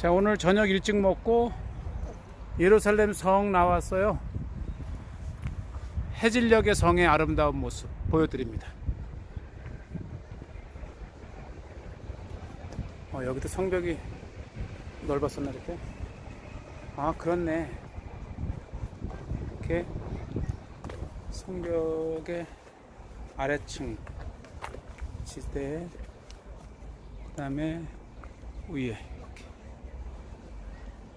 자 오늘 저녁 일찍 먹고 예루살렘 성 나왔어요. 해질녘의 성의 아름다운 모습 보여드립니다. 어, 여기도 성벽이 넓었었나 이렇게? 아 그렇네. 이렇게 성벽의 아래층 지대 그 다음에 위에 이렇게.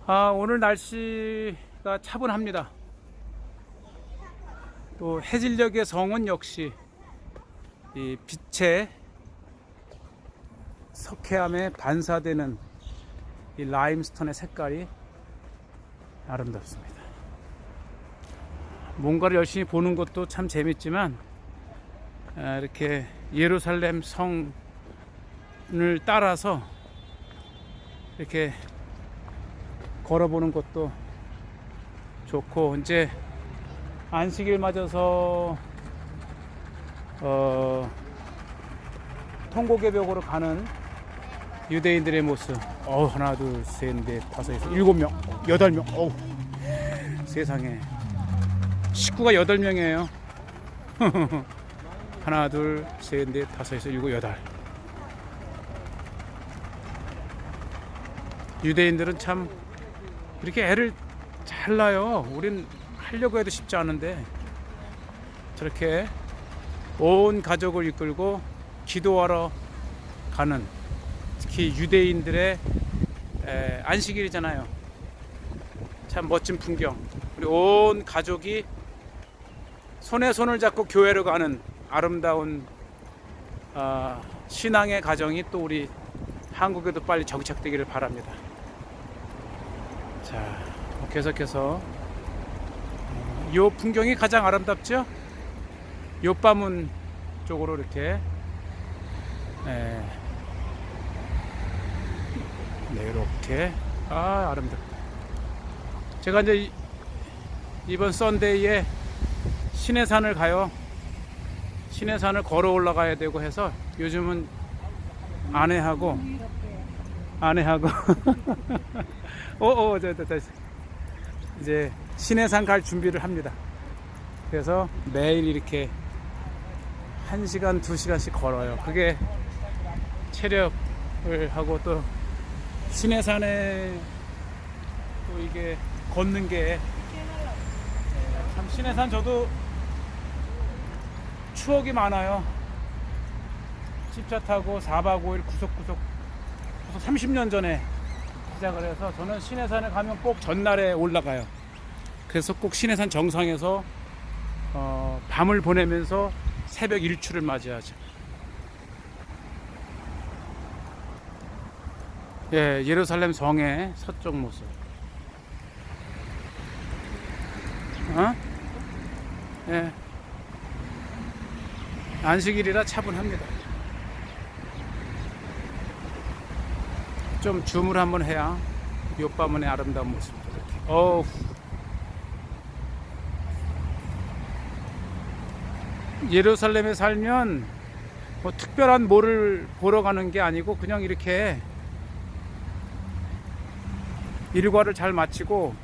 아 오늘 날씨가 차분합니다. 또 해질녘의 성은 역시 이 빛의 석회암에 반사되는 이 라임스톤의 색깔이 아름답습니다. 뭔가를 열심히 보는 것도 참 재밌지만 아, 이렇게 예루살렘 성을 따라서 이렇게 걸어보는 것도 좋고 이제 안식일 맞아서 어, 통곡의 벽으로 가는 유대인들의 모습. 어 하나 둘셋넷 다섯 여섯 일곱 명 여덟 명. 어우 세상에 식구가 여덟 명이에요. 하나 둘셋넷 다섯 여섯 일곱 여덟. 유대인들은 참 이렇게 애를 잘 낳아요. 우린 하려고 해도 쉽지 않은데 저렇게 온 가족을 이끌고 기도하러 가는 특히 유대인들의 에, 안식일이잖아요. 참 멋진 풍경. 우리 온 가족이 손에 손을 잡고 교회로 가는 아름다운 아, 신앙의 가정이 또 우리 한국에도 빨리 정착되기를 바랍니다. 자, 뭐 계속해서 어, 요 풍경이 가장 아름답죠? 요바문 쪽으로 이렇게 예. 네, 이렇게 아 아름답다. 제가 이제 이- 이번 썬데이에 신해산을 가요. 신해산을 걸어 올라가야 되고 해서 요즘은 아내하고 아내하고 어어 저, 저, 저, 이제 신해산 갈 준비를 합니다. 그래서 매일 이렇게 한 시간 두 시간씩 걸어요. 그게 체력을 하고 또 신해산에 또 이게 걷는 게 참 신해산 저도 추억이 많아요. 집차 타고 4박 5일 구석구석 벌써 30년 전에 시작을 해서 저는 신해산에 가면 꼭 전날에 올라가요. 그래서 꼭 신해산 정상에서 어, 밤을 보내면서 새벽 일출을 맞이하죠. 예, 예루살렘 성의 서쪽 모습. 어? 예. 안식일이라 차분합니다. 좀 줌을 한번 해야 요바문의 아름다운 모습. 어우. 예루살렘에 살면 뭐 특별한 뭐를 보러 가는 게 아니고 그냥 이렇게 일과를 잘 마치고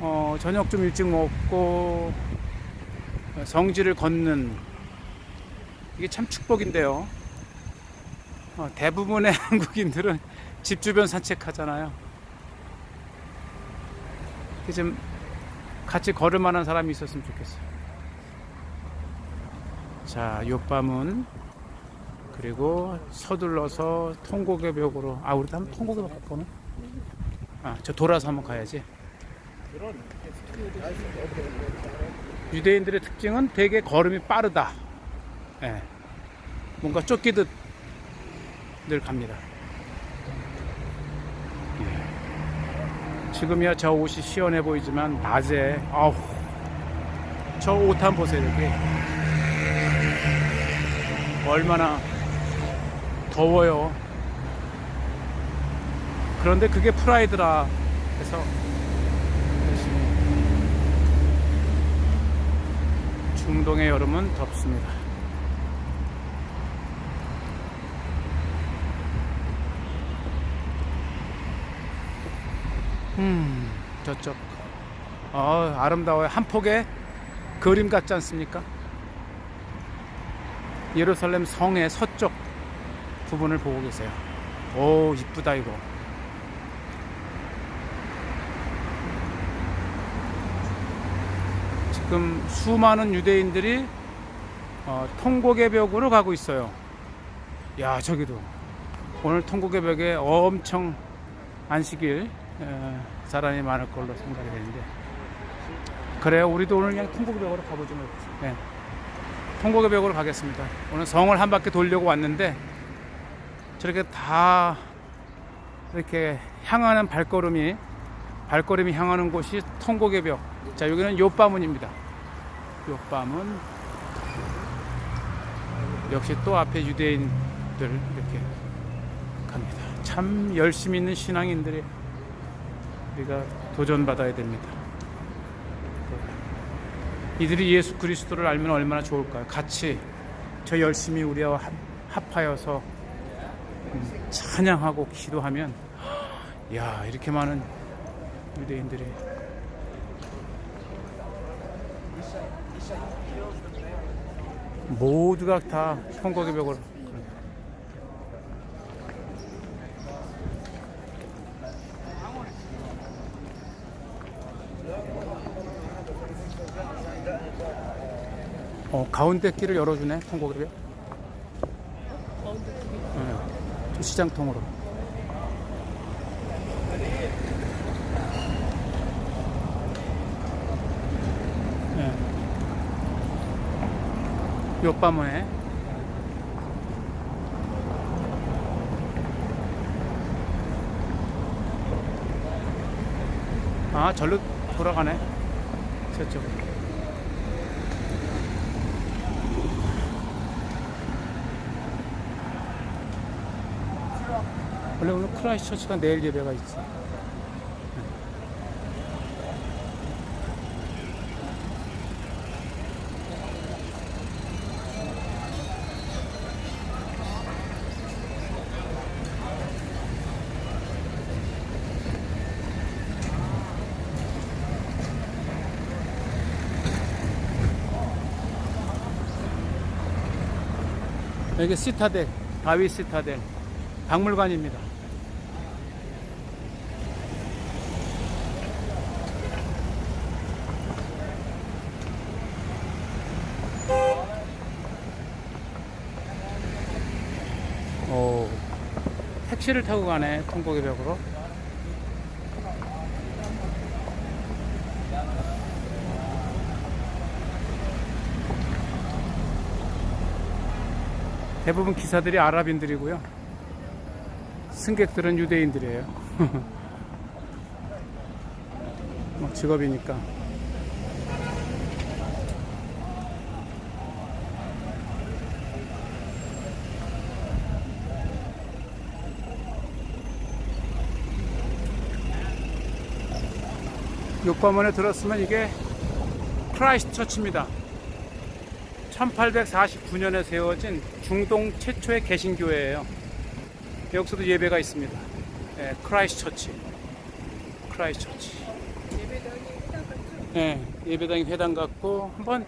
어, 저녁 좀 일찍 먹고 성지를 걷는 이게 참 축복인데요. 어, 대부분의 한국인들은 집 주변 산책하잖아요. 좀 같이 걸을 만한 사람이 있었으면 좋겠어요. 자, 요밤은 그리고 서둘러서 통곡의 벽으로 아 우리도 한번 통곡의 벽 보는? 아, 저 돌아서 한번 가야지. 유대인들의 특징은 되게 걸음이 빠르다. 예. 뭔가 쫓기듯 늘 갑니다. 예. 지금이야 저 옷이 시원해 보이지만 낮에 아우 저 옷 한번 보세요 여기 얼마나 더워요. 그런데 그게 프라이드라 해서 중동의 여름은 덥습니다. 음, 저쪽. 어, 아름다워요. 한 폭의 그림 같지 않습니까? 예루살렘 성의 서쪽 부분을 보고 계세요. 오, 이쁘다 이거. 지금 수많은 유대인들이 어, 통곡의 벽으로 가고 있어요. 야, 저기도 오늘 통곡의 벽에 엄청 안식일 에, 사람이 많을 걸로 생각이 되는데 그래요 우리도 오늘 그냥 통곡의 벽으로 가보죠 뭐. 네. 통곡의 벽으로 가겠습니다 오늘 성을 한 바퀴 돌려고 왔는데 저렇게 다 이렇게 향하는 발걸음이 발걸음이 향하는 곳이 통곡의 벽 자 여기는 요바문입니다 요바문 역시 또 앞에 유대인들 이렇게 갑니다. 참 열심히 있는 신앙인들이 우리가 도전받아야 됩니다. 이들이 예수 그리스도를 알면 얼마나 좋을까요? 같이 저 열심히 우리와 합- 합하여서 음, 찬양하고 기도하면 야 이렇게 많은 유대인들이 모두가 다 통곡의 벽으로 어, 가운데 길을 열어주네, 통곡이요. 네, 저 시장 통으로. 네. 요빠문에 아, 절로 돌아가네. 저쪽으로. 원래 오늘 크라이스트 처치가 내일 예배가 있지. 여기 시타델, 다윗 시타델, 박물관입니다. 오, 택시를 타고 가네, 통곡의 벽으로. 대부분 기사들이 아랍인들이고요. 승객들은 유대인들이에요. 뭐 직업이니까. 육과문에 들었으면 이게 크라이스트 처치입니다. 1849년에 세워진 중동 최초의 개신교회예요. 여기서도 예배가 있습니다. 예, 크라이스트 처치. 크라이스트 처치. 예, 예배당이 회당 같고 한번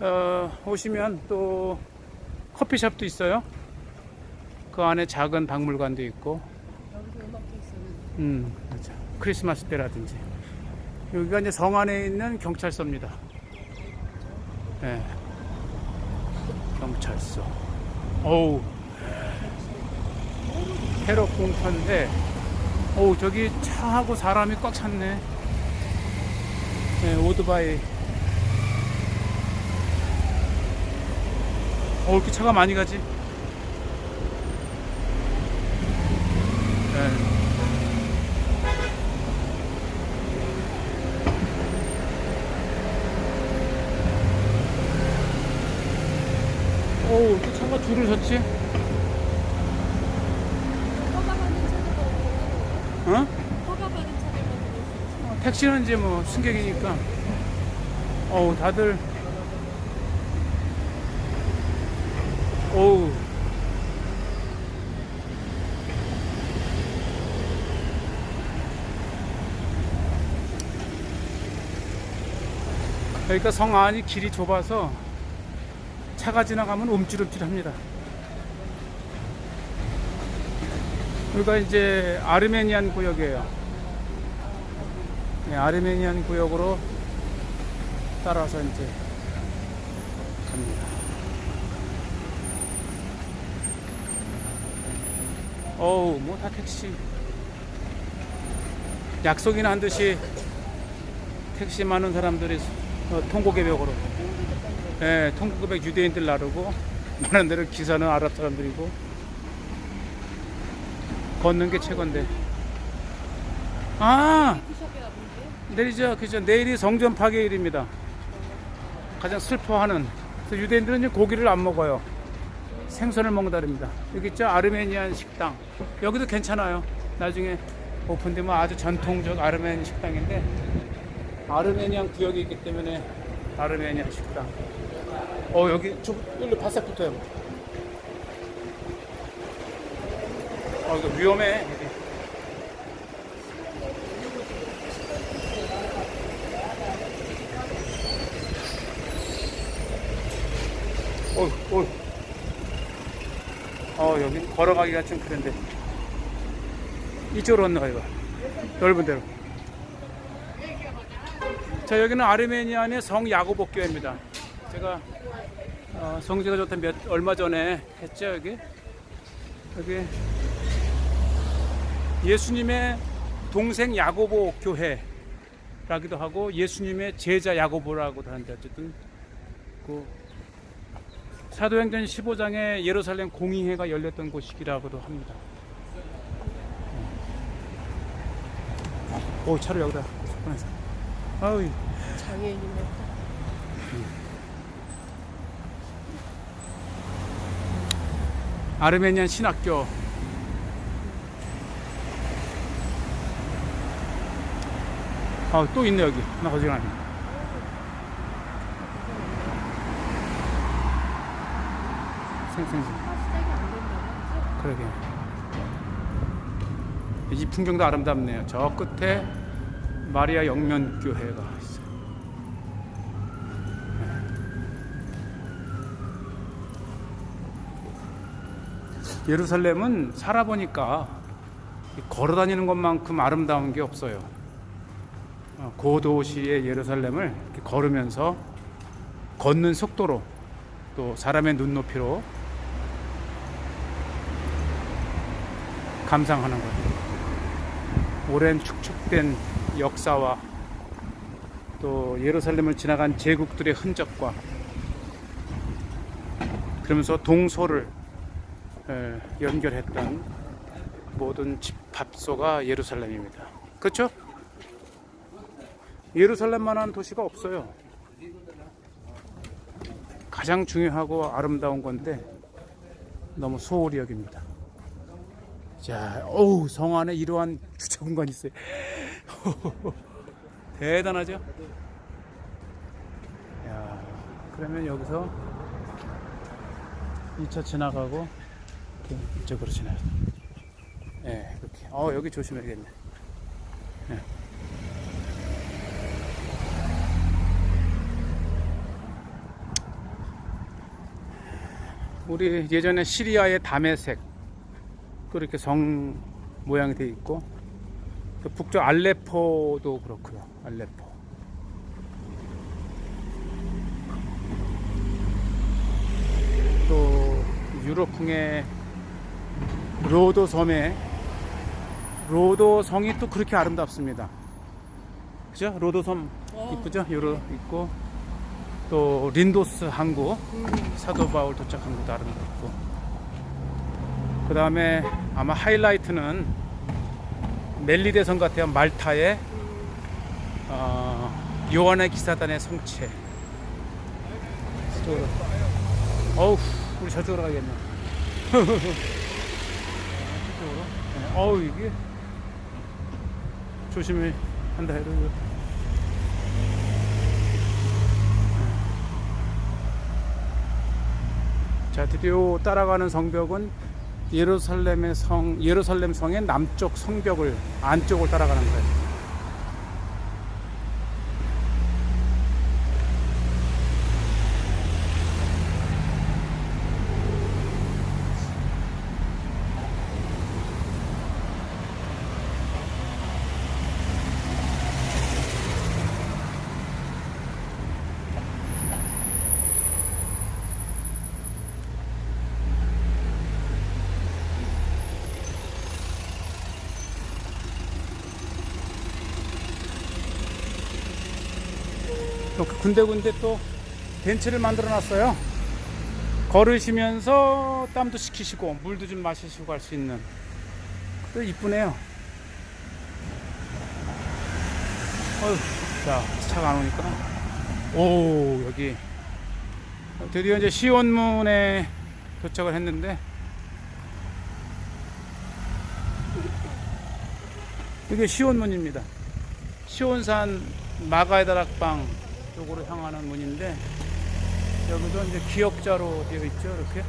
어, 오시면 또 커피숍도 있어요. 그 안에 작은 박물관도 있고. 음, 그렇죠. 크리스마스 때라든지. 여기가 이제 성 안에 있는 경찰서입니다. 예. 경찰서. 어우. 테러 공터인데, 어우, 저기 차하고 사람이 꽉 찼네. 네, 오토바이. 어, 이렇게 차가 많이 가지? 네. 줄을 섰지? 어? 택시는 이제 뭐 승객이니까 어우 다들 어우 그러니까 성 안이 길이 좁아서 차가 지나가면 움찔움찔합니다. 여기가 이제 아르메니안 구역이에요. 네, 아르메니안 구역으로 따라서 이제 갑니다. 어우, 뭐 다 택시. 약속이나 한 듯이 택시 많은 사람들이 어, 통고개벽으로. 예, 통고개벽 유대인들 나르고, 많은 데는 기사는 아랍 사람들이고, 걷는 게 최고인데. 아! 내리죠. 그죠. 내일이 성전 파괴일입니다. 가장 슬퍼하는. 유대인들은 이제 고기를 안 먹어요. 생선을 먹는다릅니다. 여기 있죠. 아르메니안 식당. 여기도 괜찮아요. 나중에 오픈되면 아주 전통적 아르메니안 식당인데 아르메니안 구역이 있기 때문에 아르메니안 식당. 어 여기 좀 여기 바싹 붙어요. 어 이거 위험해. 여기. 어, 어. 어, 여기 걸어가기가 좀 그런데. 이쪽으로 건너가, 이거. 넓은 데로. 자, 여기는 아르메니안의 성 야고보 교회입니다. 제가, 어, 성지가 좋다 몇, 얼마 전에 했죠, 여기. 여기. 예수님의 동생 야고보 교회라기도 하고, 예수님의 제자 야고보라고도 하는데, 어쨌든, 그, 사도행전 15장에 예루살렘 공의회가 열렸던 곳이기라고도 합니다. 오 차를 여기다. 아우 장애인이네 아르메니안 신학교. 아 또 있네 여기 나 거짓말. 생생생. 아 그러게. 이 풍경도 아름답네요. 저 끝에 마리아 영면교회가 있어요. 네. 예루살렘은 살아보니까 걸어 다니는 것만큼 아름다운 게 없어요. 어, 고도시의 예루살렘을 걸으면서 걷는 속도로 또 사람의 눈높이로 감상하는 거예요. 오랜 축적된 역사와 또 예루살렘을 지나간 제국들의 흔적과 그러면서 동서를 에, 연결했던 모든 집합소가 예루살렘입니다. 그렇죠? 예루살렘만한 도시가 없어요. 가장 중요하고 아름다운 건데 너무 소홀히 여깁니다. 자, 어우, 성 안에 이러한 주차 공간이 있어요. 대단하죠? 야, 그러면 여기서 2차 지나가고 이쪽으로 지나가. 예, 네, 그렇게. 어, 여기 조심해야겠네. 예. 우리 예전에 시리아의 다메섹 그렇게 성 모양이 돼 있고 또 북쪽 알레포도 그렇고요. 알레포. 또 유럽풍의 로도 섬에 로도 성이 또 그렇게 아름답습니다. 그죠? 로도 섬 이쁘죠? 요로 있고 또 린도스 항구 사도 바울 도착한 곳도 아름답고. 그 다음에 아마 하이라이트는 멜리데성 같아요. 말타의 어, 요한의 기사단의 성체. 저쪽으로. 어우 우리 저쪽으로 가겠네 네, 어우 이게 조심히 한다 해도 이거. 자 드디어 따라가는 성벽은 예루살렘의 성 예루살렘 성의 남쪽 성벽을 안쪽을 따라가는 거예요. 군데군데 또 벤치를 만들어 놨어요. 걸으시면서 땀도 식히시고 물도 좀 마시시고 할 수 있는 또 이쁘네요. 어휴, 자 차가 안 오니까 오 여기 드디어 이제 시원문에 도착을 했는데 이게 시원문입니다. 시원산 마가이다락방 쪽으로 향하는 문인데 여기도 이제 기역자로 되어 있죠 이렇게.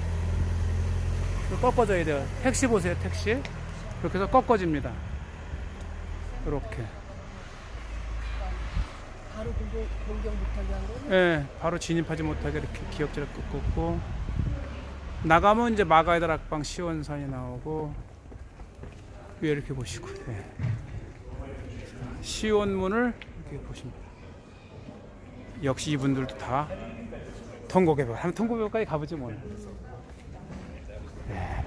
꺾어져야 돼요. 택시 보세요 택시. 이렇게 해서 꺾어집니다. 이렇게. 바로 공경 못하게 한 거는? 예 바로 진입하지 못하게 이렇게 기역자를 꺾고 나가면 이제 마가이다 락방 시원산이 나오고 위에 이렇게 보시고 네. 자, 시원문을 이렇게 보십니다 역시 이분들도 다 통곡개별 한 통곡개별까지 가보지 뭐 네.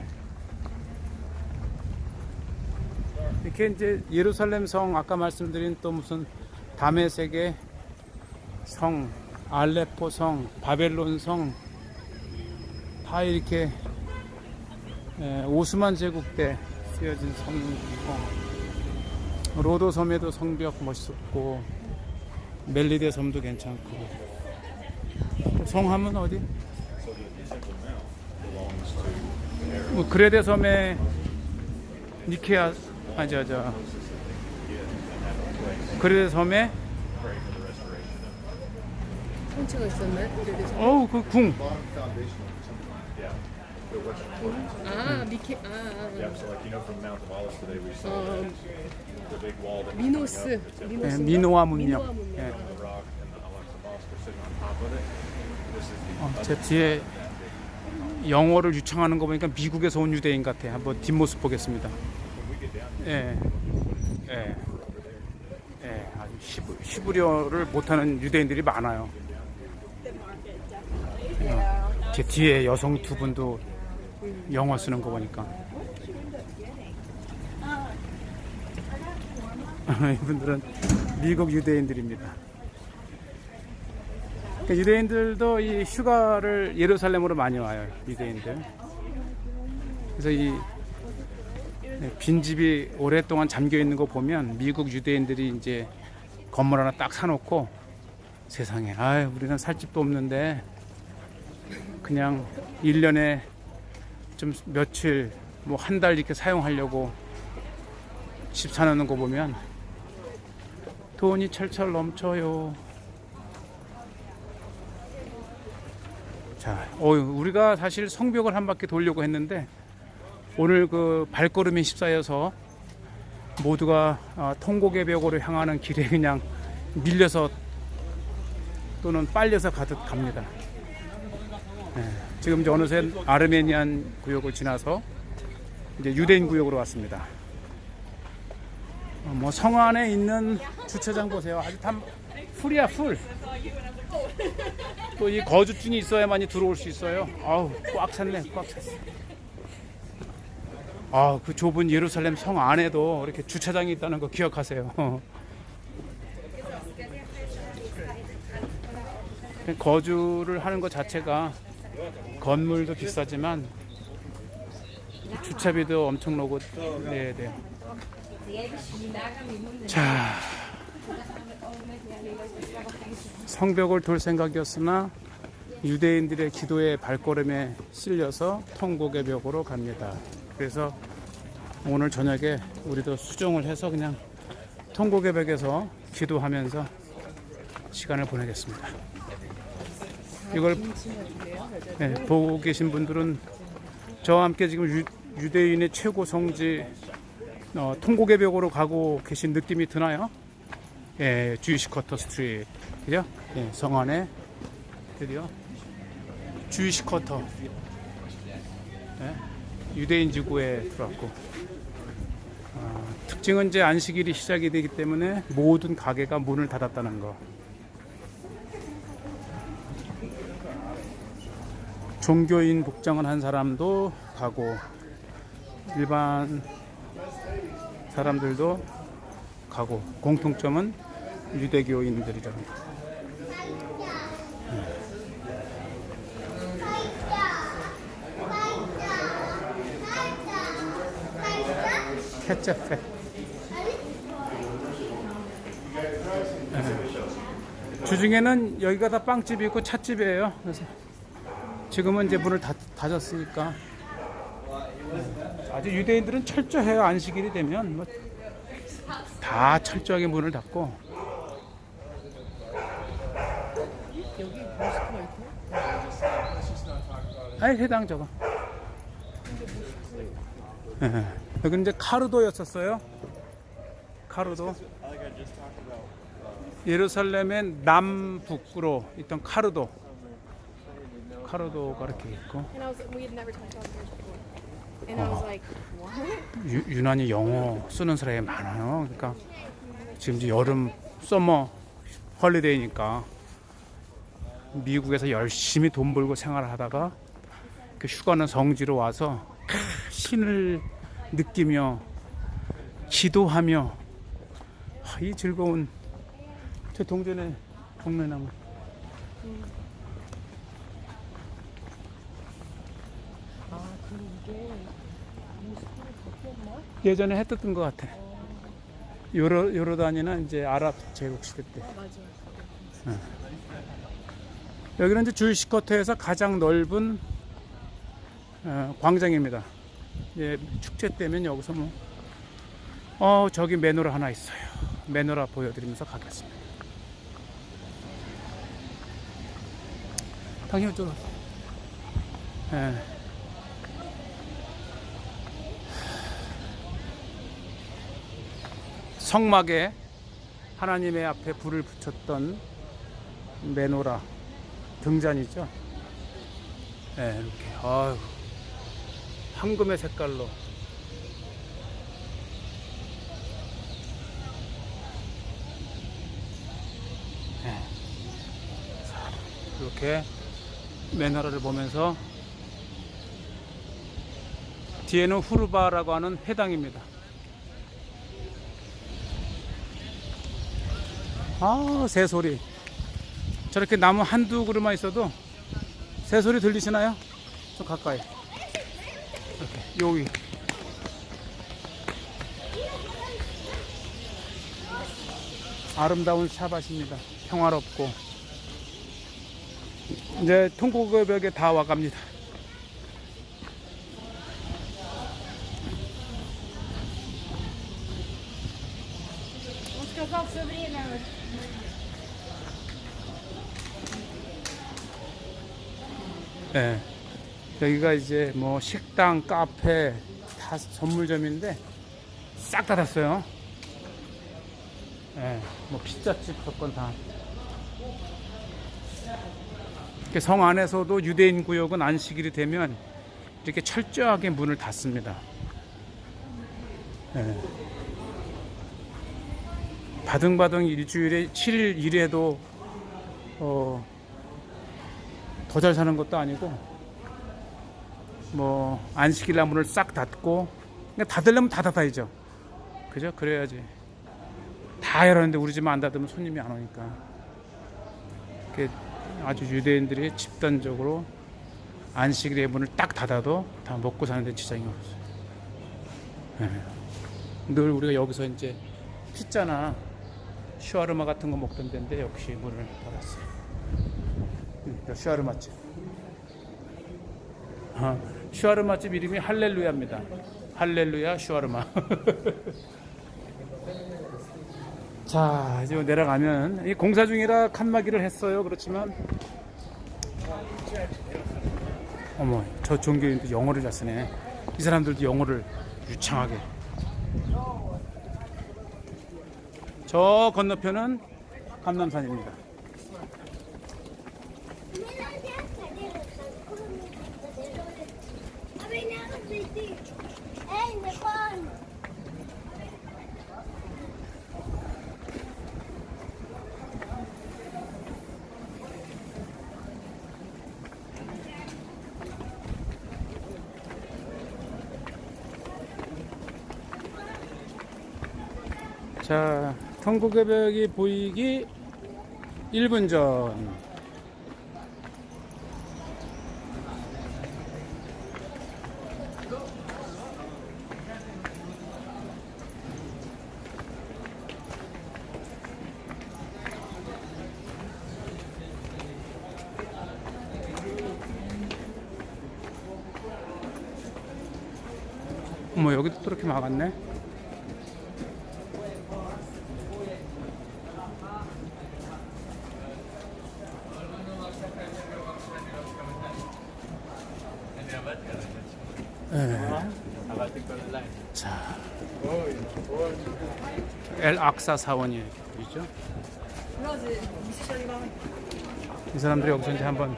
이렇게 이제 예루살렘 성 아까 말씀드린 또 무슨 다메섹의 성 알레포 성 바벨론 성 다 이렇게 에, 오스만 제국 때 쓰여진 성이고 로도 섬에도 성벽 멋있었고 멜리데 섬도 괜찮고 또 성함은 어디? 뭐 그레데 섬에 니케아 아니 저저 그레데 섬에 성체가 있었나요? 그래서 어우 그 궁아 미케 아, 아, 아. 미노스 예, 미노스 미노아 문명 문명. 예. the 어, 제 뒤에 영어를 유창하는 거 보니까 미국에서 온 유대인 같아. 한번 뒷모습 보겠습니다. 예, 예, 예, 아주 히브, 히브리어를 못하는 유대인들이 많아요. 어, 제 뒤에 여성 두 분도 영어 쓰는 거 보니까. 이분들은 미국 유대인들입니다. 그러니까 유대인들도 이 휴가를 예루살렘으로 많이 와요. 유대인들. 그래서 이 네, 빈집이 오랫동안 잠겨 있는 거 보면 미국 유대인들이 이제 건물 하나 딱 사놓고 세상에, 아, 우리는 살 집도 없는데 그냥 1년에 좀 며칠, 뭐 한 달 이렇게 사용하려고 집 사놓는 거 보면 돈이 철철 넘쳐요. 자, 어, 우리가 사실 성벽을 한 바퀴 돌려고 했는데 오늘 그 발걸음이 십사여서 모두가 어, 통곡의 벽으로 향하는 길에 그냥 밀려서 또는 빨려서 가듯 갑니다. 네, 지금 이제 어느새 아르메니안 구역을 지나서 이제 유대인 구역으로 왔습니다. 어, 뭐성 안에 있는 주차장 보세요. 아주 다 풀이야 풀. 또 이 거주증이 있어야만이 들어올 수 있어요. 아우 꽉 찼네, 꽉 찼어. 아, 그 좁은 예루살렘 성 안에도 이렇게 주차장이 있다는 거 기억하세요. 거주를 하는 것 자체가 건물도 비싸지만 주차비도 엄청 나고 내야 돼요. 자, 성벽을 돌 생각이었으나 유대인들의 기도의 발걸음에 실려서 통곡의 벽으로 갑니다. 그래서 오늘 저녁에 우리도 수정을 해서 그냥 통곡의 벽에서 기도하면서 시간을 보내겠습니다. 이걸 네, 보고 계신 분들은 저와 함께 지금 유, 유대인의 최고 성지 어, 통곡의 벽으로 가고 계신 느낌이 드나요? 예, 주이시 커터 스트리트 그죠? 예, 성 안에 드디어 주이시 커터 예, 유대인 지구에 들어왔고 아, 특징은 이제 안식일이 시작이 되기 때문에 모든 가게가 문을 닫았다는 거. 종교인 복장을 한 사람도 가고 일반 사람들도 가고 공통점은 유대교인들이랍니다. 캐짜페. 주중에는 여기가 다 빵집이 있고 찻집이에요. 그래서 지금은 이제 문을 닫, 닫았으니까 아주 유대인들은 철저해요. 안식일이 되면 뭐 다 철저하게 문을 닫고 여기 모스크바 있고. 아니 해당 저거. 예. 여기 이제 카르도였었어요. 카르도. 예루살렘의 남북으로 있던 카르도. 카르도가 이렇게 있고 And I was like, what? 유, 유난히 영어 쓰는 사람이 많아요. 그러니까 지금 이제 여름 서머 헐리데이니까 미국에서 열심히 돈 벌고 생활을 하다가 그 휴가는 성지로 와서 신을 느끼며 기도하며 아, 이 즐거운 저 동전의 동네나무 아, 그럼 이게 모스크바 바뀌었나? 예전에 했었던 것 같아. 요르 요르단이나 이제 아랍 제국 시대 때. 아, 맞아. 여기는 이제 주이시커트에서 가장 넓은 어, 광장입니다. 예, 축제 때면 여기서 뭐, 어, 저기 메노라 하나 있어요. 메노라 보여드리면서 가겠습니다. 당연히 좀, 예. 성막에 하나님의 앞에 불을 붙였던 메노라 등잔이죠. 네, 이렇게 아유, 황금의 색깔로 네. 자, 이렇게 메노라를 보면서 뒤에는 후르바라고 하는 회당입니다. 아, 새소리. 저렇게 나무 한두 그루만 있어도 새소리 들리시나요? 좀 가까이. 이렇게, 여기. 아름다운 샤밭입니다. 평화롭고. 이제 통곡벽에 다 와갑니다. 예. 여기가 이제 뭐 식당, 카페, 다 선물점인데 싹 닫았어요. 예. 뭐 피자집 조건 다. 이렇게 성 안에서도 유대인 구역은 안식일이 되면 이렇게 철저하게 문을 닫습니다. 예. 바등바등 일주일에 7일 일해도 어, 더 잘 사는 것도 아니고 뭐 안식일 날 문을 싹 닫고 그러니까 닫으려면 다 닫아야죠. 그죠? 그래야지. 다 열었는데 우리 집만 안 닫으면 손님이 안 오니까. 이렇게 아주 유대인들이 집단적으로 안식일에 문을 딱 닫아도 다 먹고 사는 데 지장이 없어요. 예. 늘 우리가 여기서 이제 피자나 슈아르마 같은 거 먹던 데인데 역시 문을 닫았어요. 음, 슈아르 맛집. 아, 슈아르 맛집 이름이 할렐루야입니다. 할렐루야 슈아르마. 자, 이제 내려가면 이 공사 중이라 칸막이를 했어요. 그렇지만 어머, 저 종교인도 영어를 잘 쓰네. 이 사람들도 영어를 유창하게. 저 건너편은 감남산입니다. 자, 통곡의 벽이 보이기 1분 전. 이렇게 막았네. 자, 엘 악사 사원이 이렇게 보이죠? 이 사람들이 여기서 이제 한번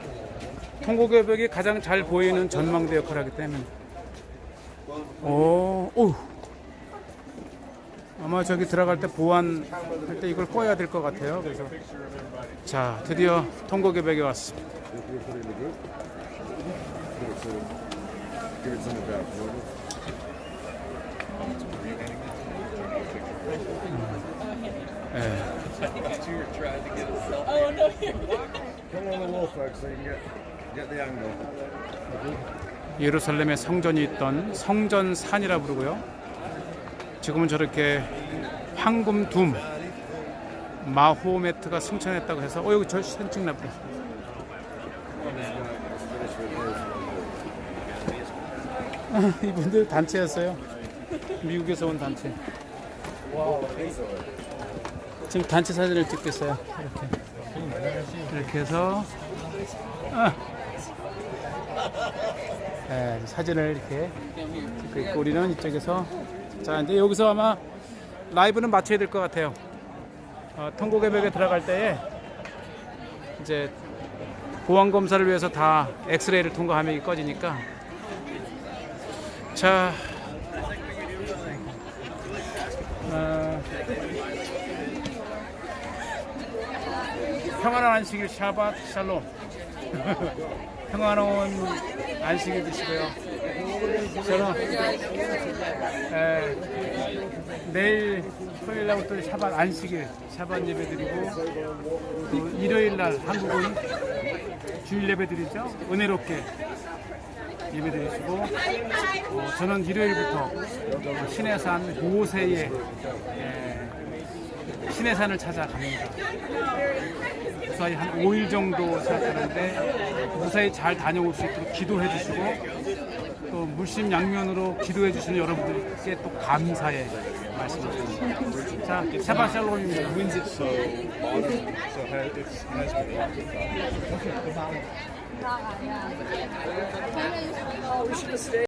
통곡의벽이 가장 잘 보이는 전망대 역할을 하기 때문에 오, 오. 아마 저기 들어갈 때 보안할 때 이걸 꺼야 될 것 같아요. 그래서 자 드디어 통곡의벽에 왔습니다. You 예루살렘에 성전이 있던 성전산이라 부르고요. 지금은 저렇게 황금 둠 마호메트가 승천했다고 해서 어 여기 저 보다. 아, 이분들 단체였어요. 미국에서 온 단체. 지금 단체 사진을 찍겠어요. 이렇게 이렇게 해서 아. 네, 사진을 이렇게 찍고 있고 우리는 이쪽에서 자 이제 여기서 아마 라이브는 마쳐야 될 것 같아요. 어, 통곡의벽에 들어갈 때에 이제 보안 검사를 위해서 다 엑스레이를 통과하면 이게 꺼지니까 자 어, 평안한 안식일 샤ባት 샬롬 평화로운 안식일 되시고요. 저는 에, 내일 토요일 날부터 샤반 안식일 샤반 예배 드리고 또 일요일 날 한국은 주일 예배 드리죠. 은혜롭게 예배 드리시고 어, 저는 일요일부터 신해산 모세의 에, 신해산을 찾아갑니다. 무사히 한 5일 정도 생각하는데 무사히 잘 다녀올 수 있도록 기도해 주시고 또 물심양면으로 기도해 주시는 여러분들께 또 감사의 말씀드립니다. 자, 샤바 샬롬입니다.